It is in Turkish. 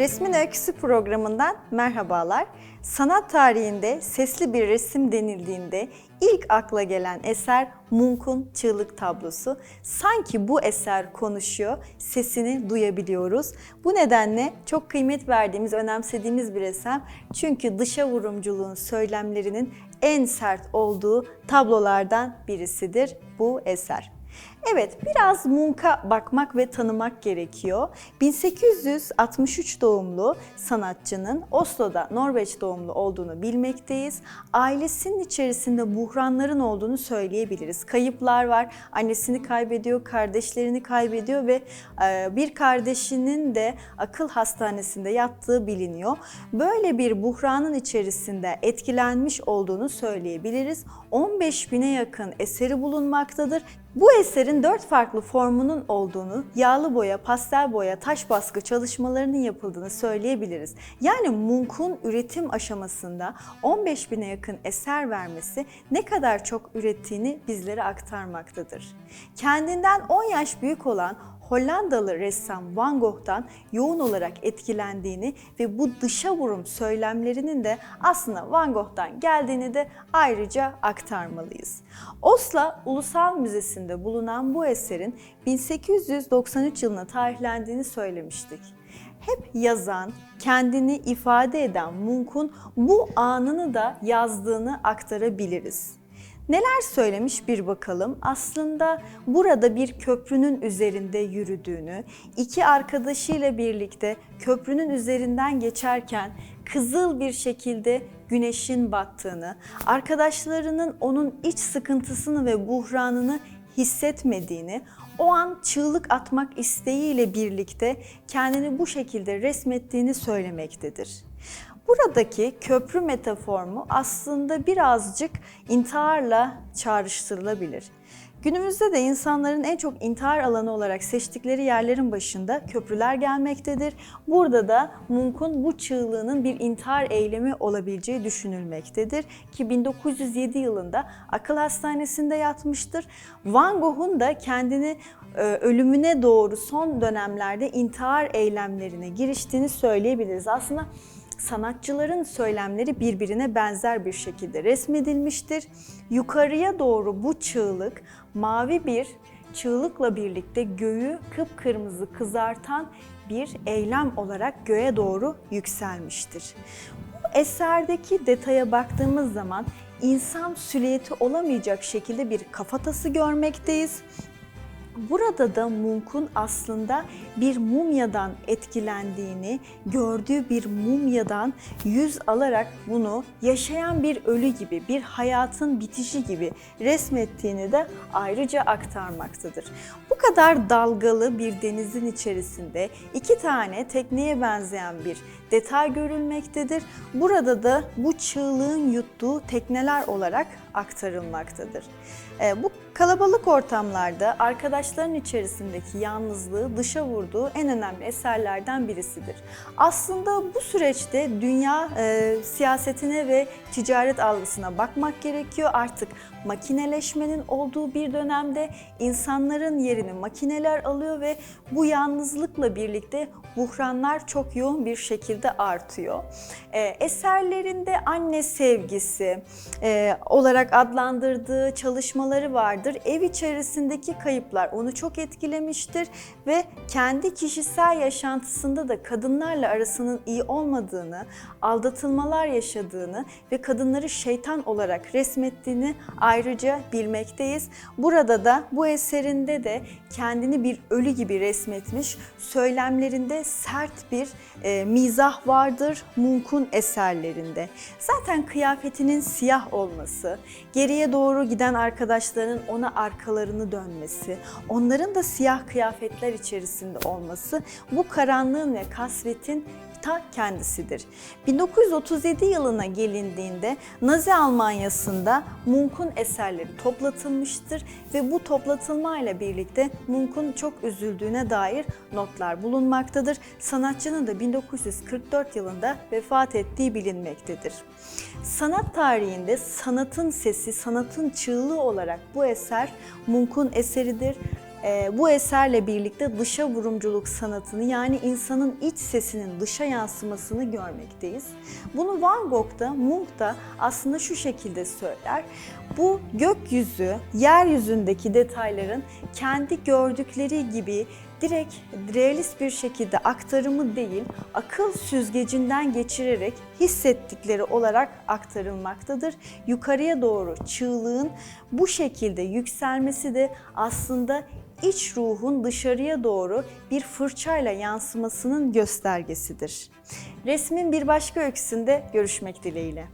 Resmin Öyküsü programından merhabalar. Sanat tarihinde sesli bir resim denildiğinde ilk akla gelen eser Munch'un Çığlık tablosu. Sanki bu eser konuşuyor, sesini duyabiliyoruz. Bu nedenle çok kıymet verdiğimiz, önemsediğimiz bir eser. Çünkü dışa vurumculuğun söylemlerinin en sert olduğu tablolardan birisidir bu eser. Evet, biraz Munch'a bakmak ve tanımak gerekiyor. 1863 doğumlu sanatçının Oslo'da Norveç doğumlu olduğunu bilmekteyiz. Ailesinin içerisinde buhranların olduğunu söyleyebiliriz. Kayıplar var, annesini kaybediyor, kardeşlerini kaybediyor ve e, bir kardeşinin de akıl hastanesinde yattığı biliniyor. Böyle bir buhranın içerisinde etkilenmiş olduğunu söyleyebiliriz. 15 bine yakın eseri bulunmaktadır. Bu eserin dört farklı formunun olduğunu, yağlı boya, pastel boya, taş baskı çalışmalarının yapıldığını söyleyebiliriz. Yani Munch'un üretim aşamasında 15 bine yakın eser vermesi ne kadar çok ürettiğini bizlere aktarmaktadır. Kendinden 10 yaş büyük olan Hollandalı ressam Van Gogh'tan yoğun olarak etkilendiğini ve bu dışa vurum söylemlerinin de aslında Van Gogh'tan geldiğini de ayrıca aktarmalıyız. Oslo Ulusal Müzesi'nde bulunan bu eserin 1893 yılına tarihlendiğini söylemiştik hep yazan, kendini ifade eden Munch'un bu anını da yazdığını aktarabiliriz. Neler söylemiş bir bakalım. Aslında burada bir köprünün üzerinde yürüdüğünü, iki arkadaşıyla birlikte köprünün üzerinden geçerken kızıl bir şekilde güneşin battığını, arkadaşlarının onun iç sıkıntısını ve buhranını hissetmediğini, o an çığlık atmak isteğiyle birlikte kendini bu şekilde resmettiğini söylemektedir. Buradaki köprü metaformu aslında birazcık intiharla çağrıştırılabilir. Günümüzde de insanların en çok intihar alanı olarak seçtikleri yerlerin başında köprüler gelmektedir. Burada da Munch'un bu çığlığının bir intihar eylemi olabileceği düşünülmektedir. Ki 1907 yılında akıl hastanesinde yatmıştır. Van Gogh'un da kendini e, ölümüne doğru son dönemlerde intihar eylemlerine giriştiğini söyleyebiliriz. Aslında sanatçıların söylemleri birbirine benzer bir şekilde resmedilmiştir. Yukarıya doğru bu çığlık mavi bir çığlıkla birlikte göğü kıpkırmızı kızartan bir eylem olarak göğe doğru yükselmiştir. Bu eserdeki detaya baktığımız zaman insan süliyeti olamayacak şekilde bir kafatası görmekteyiz. Burada da Munch'un aslında bir mumyadan etkilendiğini, gördüğü bir mumyadan yüz alarak bunu yaşayan bir ölü gibi, bir hayatın bitişi gibi resmettiğini de ayrıca aktarmaktadır. Bu kadar dalgalı bir denizin içerisinde iki tane tekneye benzeyen bir detay görülmektedir. Burada da bu çığlığın yuttuğu tekneler olarak aktarılmaktadır. E, bu kalabalık ortamlarda arkadaşların içerisindeki yalnızlığı dışa vurduğu en önemli eserlerden birisidir. Aslında bu süreçte dünya e, siyasetine ve ticaret algısına bakmak gerekiyor. Artık makineleşmenin olduğu bir dönemde insanların yerini makineler alıyor ve bu yalnızlıkla birlikte buhranlar çok yoğun bir şekilde artıyor. E, eserlerinde anne sevgisi e, olarak adlandırdığı çalışmaları vardır. Ev içerisindeki kayıplar onu çok etkilemiştir ve kendi kişisel yaşantısında da kadınlarla arasının iyi olmadığını, aldatılmalar yaşadığını ve kadınları şeytan olarak resmettiğini ayrıca bilmekteyiz. Burada da bu eserinde de kendini bir ölü gibi resmetmiş, söylemlerinde sert bir e, mizah vardır Munch'un eserlerinde. Zaten kıyafetinin siyah olması, geriye doğru giden arkadaşların ona arkalarını dönmesi, onların da siyah kıyafetler içerisinde olması bu karanlığın ve kasvetin ta kendisidir. 1937 yılına gelindiğinde Nazi Almanyası'nda Munch'un eserleri toplatılmıştır ve bu toplatılmayla birlikte Munch'un çok üzüldüğüne dair notlar bulunmaktadır. Sanatçının da 1944 yılında vefat ettiği bilinmektedir. Sanat tarihinde sanatın sesi, sanatın çığlığı olarak bu eser Munch'un eseridir bu eserle birlikte dışa vurumculuk sanatını yani insanın iç sesinin dışa yansımasını görmekteyiz. Bunu Van Gogh da Munch da aslında şu şekilde söyler. Bu gökyüzü, yeryüzündeki detayların kendi gördükleri gibi direkt realist bir şekilde aktarımı değil, akıl süzgecinden geçirerek hissettikleri olarak aktarılmaktadır. Yukarıya doğru çığlığın bu şekilde yükselmesi de aslında iç ruhun dışarıya doğru bir fırçayla yansımasının göstergesidir. Resmin bir başka öyküsünde görüşmek dileğiyle.